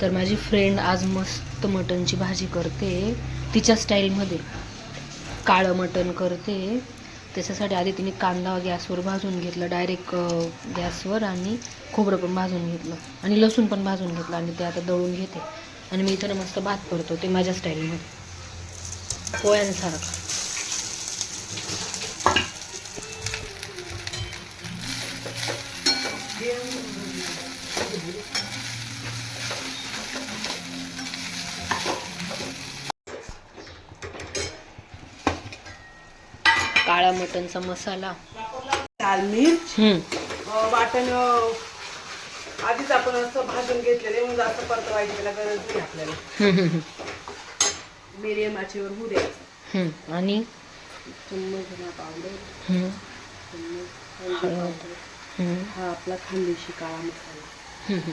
तर माझी फ्रेंड आज मस्त मटणची भाजी करते. तिच्या स्टाईलमध्ये काळं मटण करते. त्याच्यासाठी आधी तिने कांदा गॅसवर भाजून घेतला डायरेक्ट गॅसवर आणि खोबरं पण भाजून घेतलं. आणि लसूण पण भाजून घेतलं आणि ते आता दळून घेते. आणि मी इथं मस्त भात करतो ते माझ्या स्टाईलमध्ये पोळ्यांसारखं. काळा मटणचा मसाला. लाल मिर्च. अं, वाटण अं, आधीच आपण असं भाजून घेतलेले म्हणून जास्त परतवायची त्याला गरज नाही आपल्याला. मिडियम आचेवर होऊ द्यायचं. आणि? चम्मच धना पावडर. हम्म, चम्मच हळदी. हळद. पावडर. हम्म, हा आपला खानदेशी काळा मसाला. हम्म.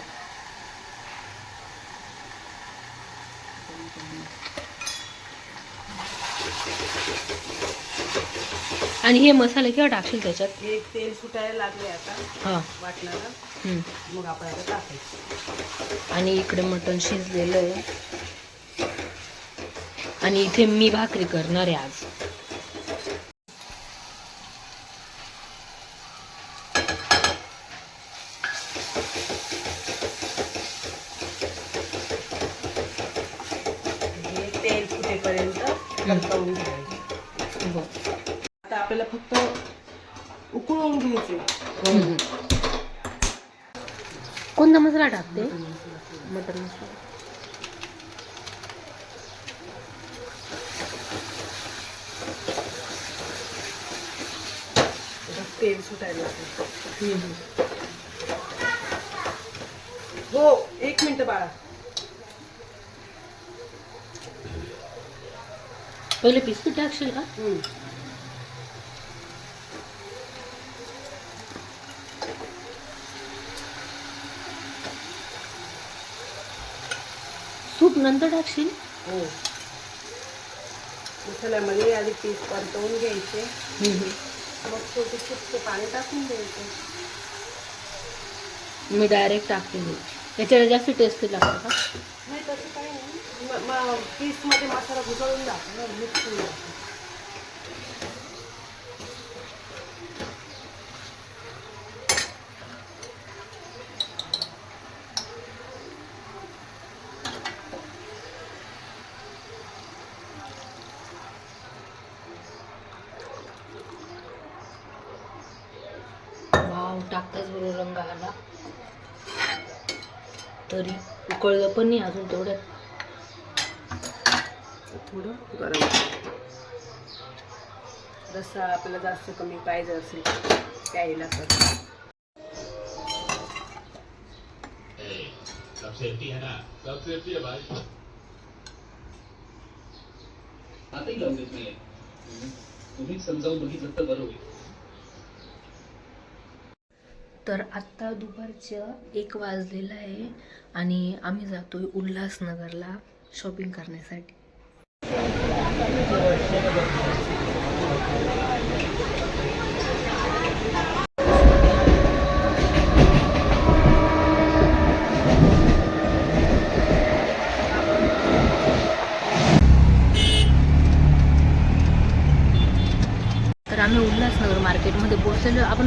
आणि हे मसाले केव्हा टाकशील त्याच्यात? हे तेल सुटायला लागले आता हां. वाटणाला हम्म. मग आपण आता टाकायचं. आणि इकडे मटण शिजलेलं आहे आणि इथे मी भाकरी करणार आहे आज. हे तेल सुटेपर्यंत परतवून घ्यायचं. बरं. आपल्याला फक्त उकळून घ्यायचे. कोणता मसाला टाकते? मटन मसाला. तेल सुटायला हो एक मिनिट बाळा. पहिले बिस्किट टाकशील का? नंतर टाकशील? हो. मसाल्यामध्ये आधी पीस परतवून घ्यायचे. मग छोटे छोटे पाणी टाकून द्यायचे. मी डायरेक्ट टाकते याच्याला जास्त टेस्टी लागतं का? नाही तसं काही नाही. पीसमध्ये मसाला घुसळून जातो ना मिक्स होऊन जातो. वाव टाकताच बरोबर रंग आला तरी उकळलं पण नाही अजून तेवढ्यात. थोडं गरम रस्सा आपल्याला जास्त कमी पाहिजे असेल प्यायला है है आताही नाहीये. तुम्ही समजावून बघितलं तर बरं होईल. तर आत्ता दुपारच्या एक वाजलेलं आहे आणि आम्ही जातोय उल्हासनगरला शॉपिंग करण्यासाठी. तर आम्ही उल्हासनगर मार्केटमध्ये पोहोचलेलो. आपण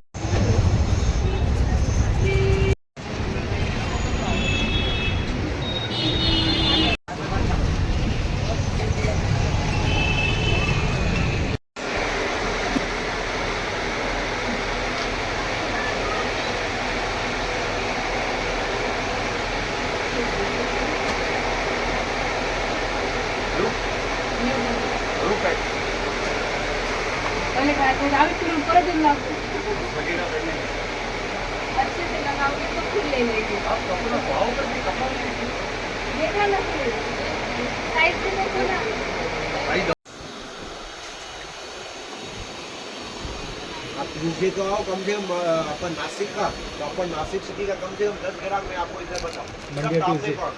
आप दूसरे को आओ कम से कम अपन नासिक का तो अपन नासिक सिटी का कम से कम दस ग्राम में आपको इधर बताओ सब कौन?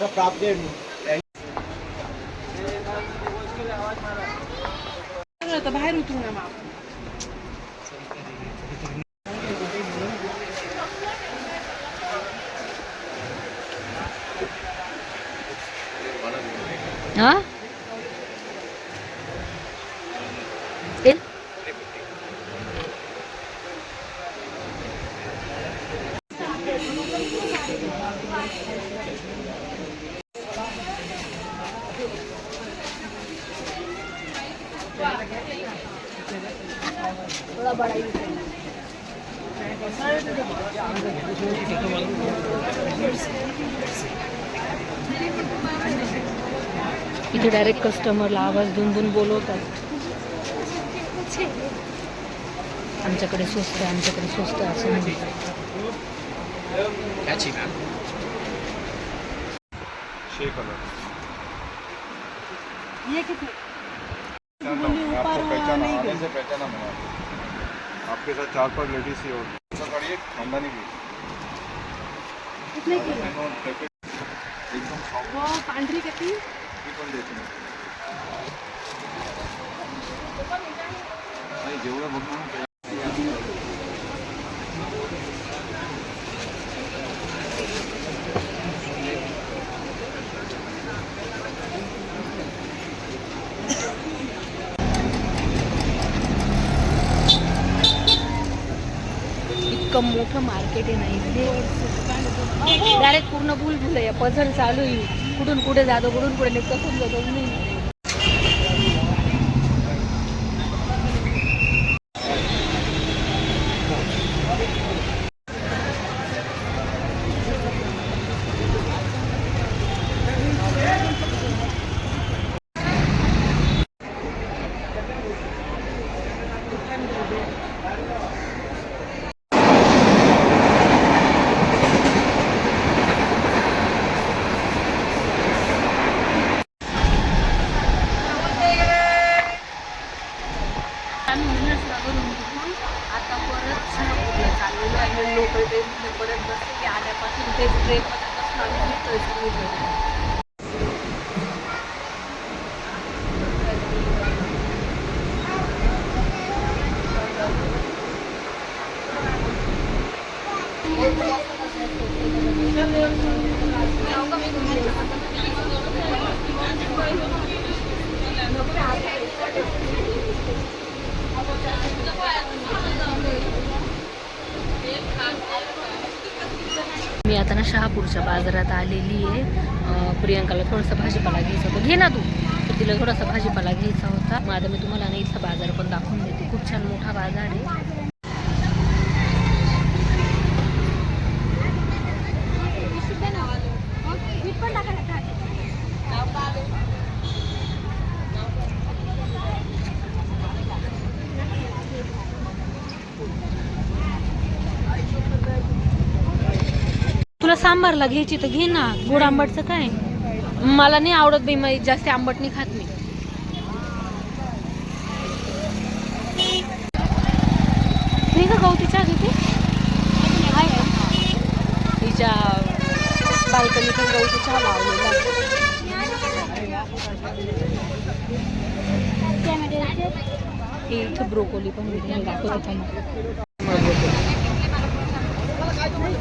सब के बाहेर उतरू ना Huh? In? Thank you. इथे डायरेक्ट कस्टमरला आवाज़ देऊन देऊन बोलवतात आमच्याकडे स्वस्त आहे आमच्याकडे स्वस्त आहे असं म्हणतात आपको साथ चार पाँच लेडीज़ ही होगी खानदानी भी की। एकदम हो पांढरी किती ती पण देते नाही जेवढं बघणार इतकं मोठं मार्केट आहे ना इथे. डायरेक्ट पूर्ण भूल आहे पझल चालू आहे. कुठून कुठे जातो कुठून कुठे नेमकं समजतच नाही मी आता ना शहापूरच्या बाजारात आलेली आहे. प्रियंकाला थोडंसं भाजीपाला घ्यायचं होतं. घे ना तू. तर तिला थोडासा भाजीपाला घ्यायचा होता. मग आता मी तुम्हाला ना इथला बाजार पण दाखवून देते. खूप छान मोठा बाजार आहे. तुला सांबारला घ्यायची तर घे ना. गोड आंबटचं काय? मला नाही आवडत बाई मी जास्त आंबट नाही खात मी. नाही का गवती चहा घेते? आहे का? तिच्या बाल्कनीत गवती चहा लावलेला. इथं ब्रोकोली पण मिळते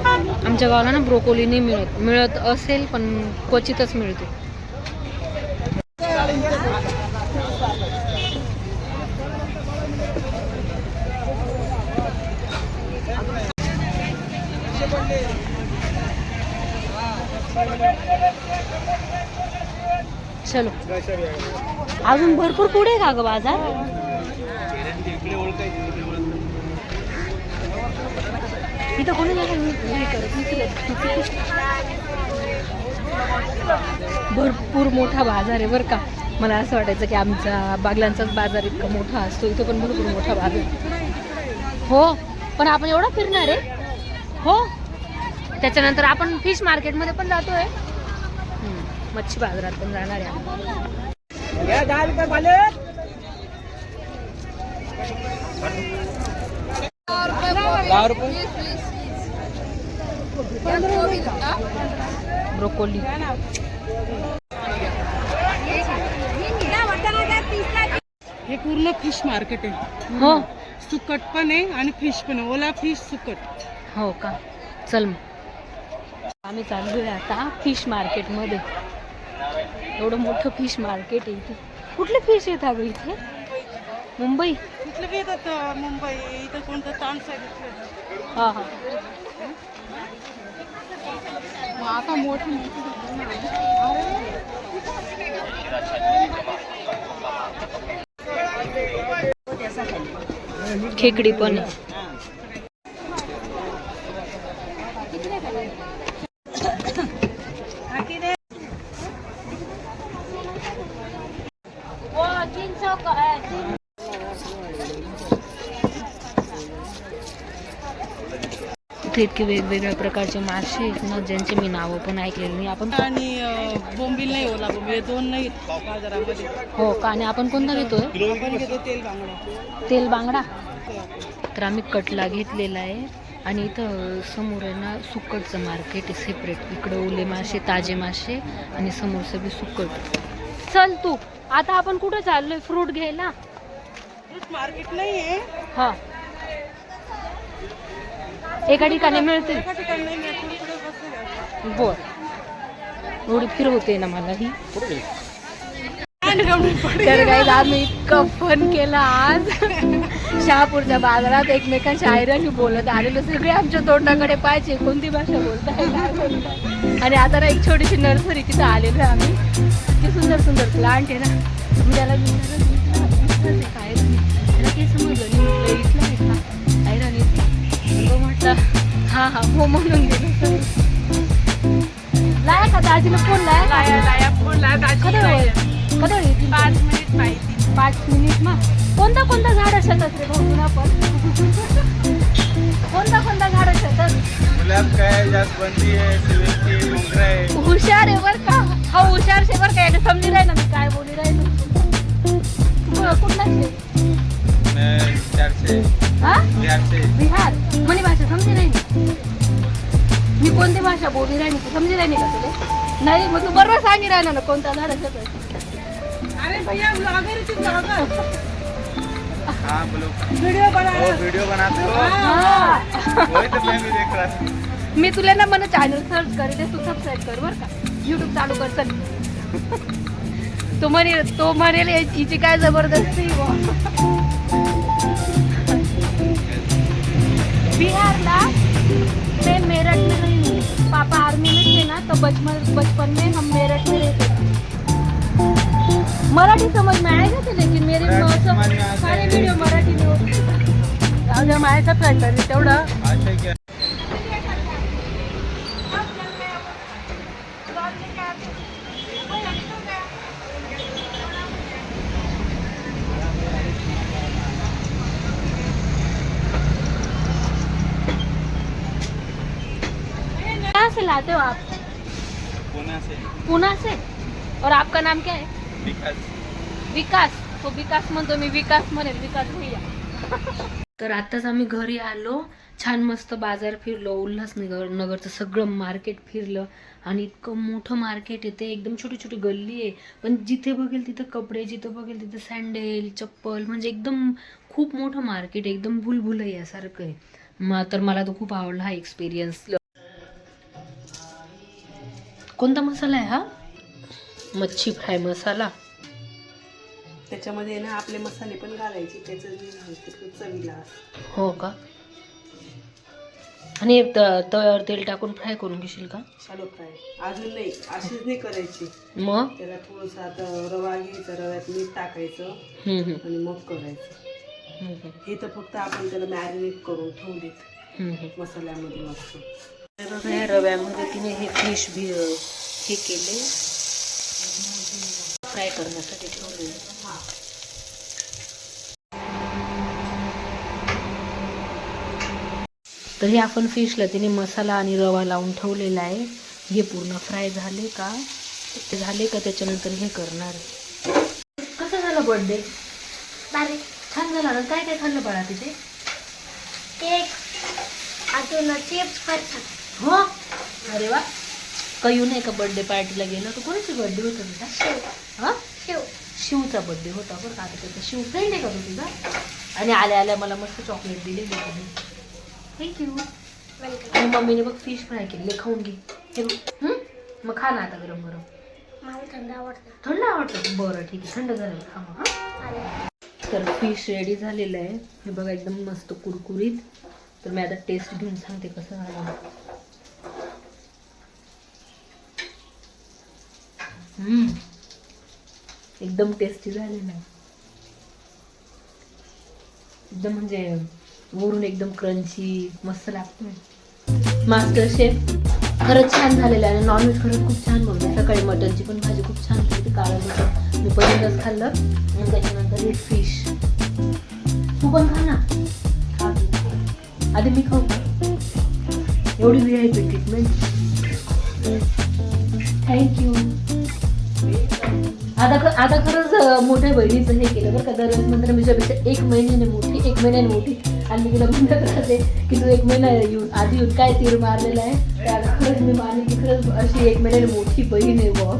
आमच्या गावाला ना ब्रोकोली नाही मिळत. मिळत असेल पण क्वचितच मिळते. चलो. अजून भरपूर पुढे आहे का ग बाजार? इथं कोणी भरपूर मोठा बाजार आहे बरं का. मला असं वाटायचं की आमचा बागलांचाच बाजार इतका मोठा असतो इथं पण भरपूर मोठा बाजार आहे. हो पण आपण एवढा फिरणार आहे? हो. त्याच्यानंतर आपण फिश मार्केटमध्ये पण जातोय. मच्छी बाजारात पण जाणार आहे ब्रोकोली. हे पूर्ण फिश मार्केट आहे. हो. सुकट पण आहे आणि फिश पण आहे. ओला फिश सुकट. हो का? चल मग. आम्ही चाललोय आता फिश मार्केटमध्ये एवढं मोठं फिश मार्केट आहे इथे. कुठले फिश आहेत अगं इथे? मुंबई? इथलं बी येतात मुंबई. इथं कोणतं आहे तिथलं. हां हां. आता मोठी खेकडी पण आहे. इथे इतके वेगवेगळ्या प्रकारचे मासे आहेत ना ज्यांचे मी नावं पण ऐकलेली नाही. आपण आणि बोंबील नाही ओला बोंबील हे दोन नाही बाजारामध्ये. हो का? आणि आपण कोणता घेतोय? आपण घेतो तेल बांगडा. तेल बांगडा? तर आम्ही कटला घेतलेला आहे. आणि इथं समोर आहे ना सुकटचं मार्केट आहे सेपरेट इकडं ओले मासे ताजे मासे आणि समोर सगळी सुकट. चल तू. आता आपण कुठं चाललोय? फ्रूट घ्यायला? मार्केट नाही आहे हा. एका ठिकाणी असतात. बर. एवढी फिरवते ना मला ही. तर काही आम्ही इतकं फन केलं आज. शहापूरच्या बाजारात एकमेकांशी आयरन बोलत आलेलो. सगळे आमच्या तोंडाकडे पाहिजे कोणती भाषा बोलताय? काय आणि आता ना एक छोटीशी नर्सरी तिथं आलेलो आहे आम्ही. किती सुंदर सुंदर प्लांट आहे ना. मी त्याला विचारलं, इथलंच आहे का आयरन? त्याला काही समजलं हा हा. हो म्हणून गेलो. लाया का दाजीला फोन लाया? लाया लाया. फोन लाया. कधी येतील पाच मिनिट पाहिजे पाच मिनिट मग कोणता कोणता झाड शेतात रे भाऊ तुला पण कोणता कोणता झाड शेतात गुलाब का है जास्वंदी है सिलेक्टी मोगरा है हुशार आहे बर का. हा हुशार शे बर का. याने समजी राही ना मी काय बोली राहिलो. तू कुठला शे? मैं चार से हा बिहार से बिहार. मनी भाषा समजी राहिली मी. कोणती भाषा बोली राहिली तू समजी राहिली का तुला? नाही मग तू बरोबर सांगी राहिला ना कोणता झाड शेतात अरे भैया ब्लॉगर थी ब्लॉगर हाँ बोलो. वीडियो बना. वो वीडियो बनाते. हो. हा वही तो मैं भी देख रहा था मी तुला ना मला चॅनल सर्च करीते तू सबस्क्राईब कर बर का. युट्यूब चालू कर चल. तो म्हणे तो म्हणेल "या- हिची काय जबरदस्ती बुवा." बिहारला मैं मेरठ में रही हूँ पापा आर्मी में थे ना तो बचपन बचपन में हम मेरठ में रहते थे मराठी समझ में आएगा तो लेकिन मेरे सारे है। वीडियो मराठी में होते अगर माझ्या सबस्क्राईब करते तेवढं लाते हो आप? पुणे से पुणे से और आपका नाम क्या है? विकास. विकास. तो विकास म्हणतो मी विकास म्हणेल विकास भैया. तर आताच आम्ही घरी आलो. छान मस्त बाजार फिरलो उल्हासनगर नगरचं सगळं मार्केट फिरलं. आणि इतकं मोठं मार्केट आहे ते एकदम छोटी छोटी गल्ली आहे. पण जिथे बघेल तिथं कपडे जिथं बघेल तिथं सँडेल चप्पल म्हणजे एकदम खूप मोठं मार्केट एकदम भुलभुल यासारखं आहे. मग तर मला तो खूप आवडला हा एक्सपिरियन्स कोणता मसाला आहे हा? मच्छी फ्राय मसाला. त्याच्यामध्ये ना आपले मसाले पण घालायचे त्याचं जे चवीला हो का? आणि तव्यावर तेल टाकून फ्राय करून घेशील का? Shallow fry. अजून नाही अशीच नाही करायची. मग? त्याला थोडंसं आता रवा घ्यायचा रव्यात मीठ टाकायचं आणि मग करायचं. हे तर फक्त आपण त्याला मॅरिनेट करून ठेवलेत. मसाल्यामध्ये मस्त. रव्यामध्ये तिने हे फिश भी हे केले. फ्राय करण्यासाठी ठेवले. तर हे आपण फिशला तिने मसाला आणि रवा लावून ठेवलेला आहे. हे पूर्ण फ्राय झाले का? ते झाले का? त्याच्यानंतर हे करणार आहे. कसं झालं बर्थडे छान झाला ना? काय काय खाल्लं बाळा तिथे? केक. अजून चिप्स फरसाण हो. अरे वा. कयू नाही का बर्थडे पार्टीला गेलो तर कोणाची बर्थडे होता तुझा हा? शेव. शिवचा बर्थडे होता बरं का? आता त्याचा शिव फ्रेंड आहे का तो तुझा? आणि आल्या आल्या मला मस्त चॉकलेट दिले थँक्यू आणि मम्मीने बघ फिश फ्राय केले. खाऊन घे. हे बघ? मग खा ना आता गरम गरम. मला थंड आवडतं. थंड आवडतं? बरं ठीक आहे. थंड झालं खा मग हा? तर फिश रेडी झालेलं आहे. हे बघा एकदम मस्त कुरकुरीत. तर मी आता टेस्ट घेऊन सांगते कसं झालं. एकदम टेस्टी झाले ना. एकदम म्हणजे वरून एकदम क्रंची मस्त लागतोय. मास्टर शेफ खरंच छान झालेलं आहे. आणि नॉनव्हेज खरंच खूप छान बनवलं सकाळी मटनची पण भाजी खूप छान केली होती काळं मटन मी पहिल्यांदाच खाल्लं. आणि त्याच्यानंतर रेड फिश तू पण खा ना. आधी मी खाऊ एवढी वेळ आहे ट्रीटमेंट थँक्यू आता आता खरंच मोठ्या बहिणीचं हे केलं बरं का. दर म्हणतात मी तुझ्यापेक्षा एक महिन्याने मोठी एक महिन्याने मोठी. आणि मी तिला म्हणत राहते की तू एक महिना येऊन आधी येऊन काय तीर मारलेला आहे? आता खरंच मी मारली की खरंच अशी एक महिन्याने मोठी बहीण आहे बॉ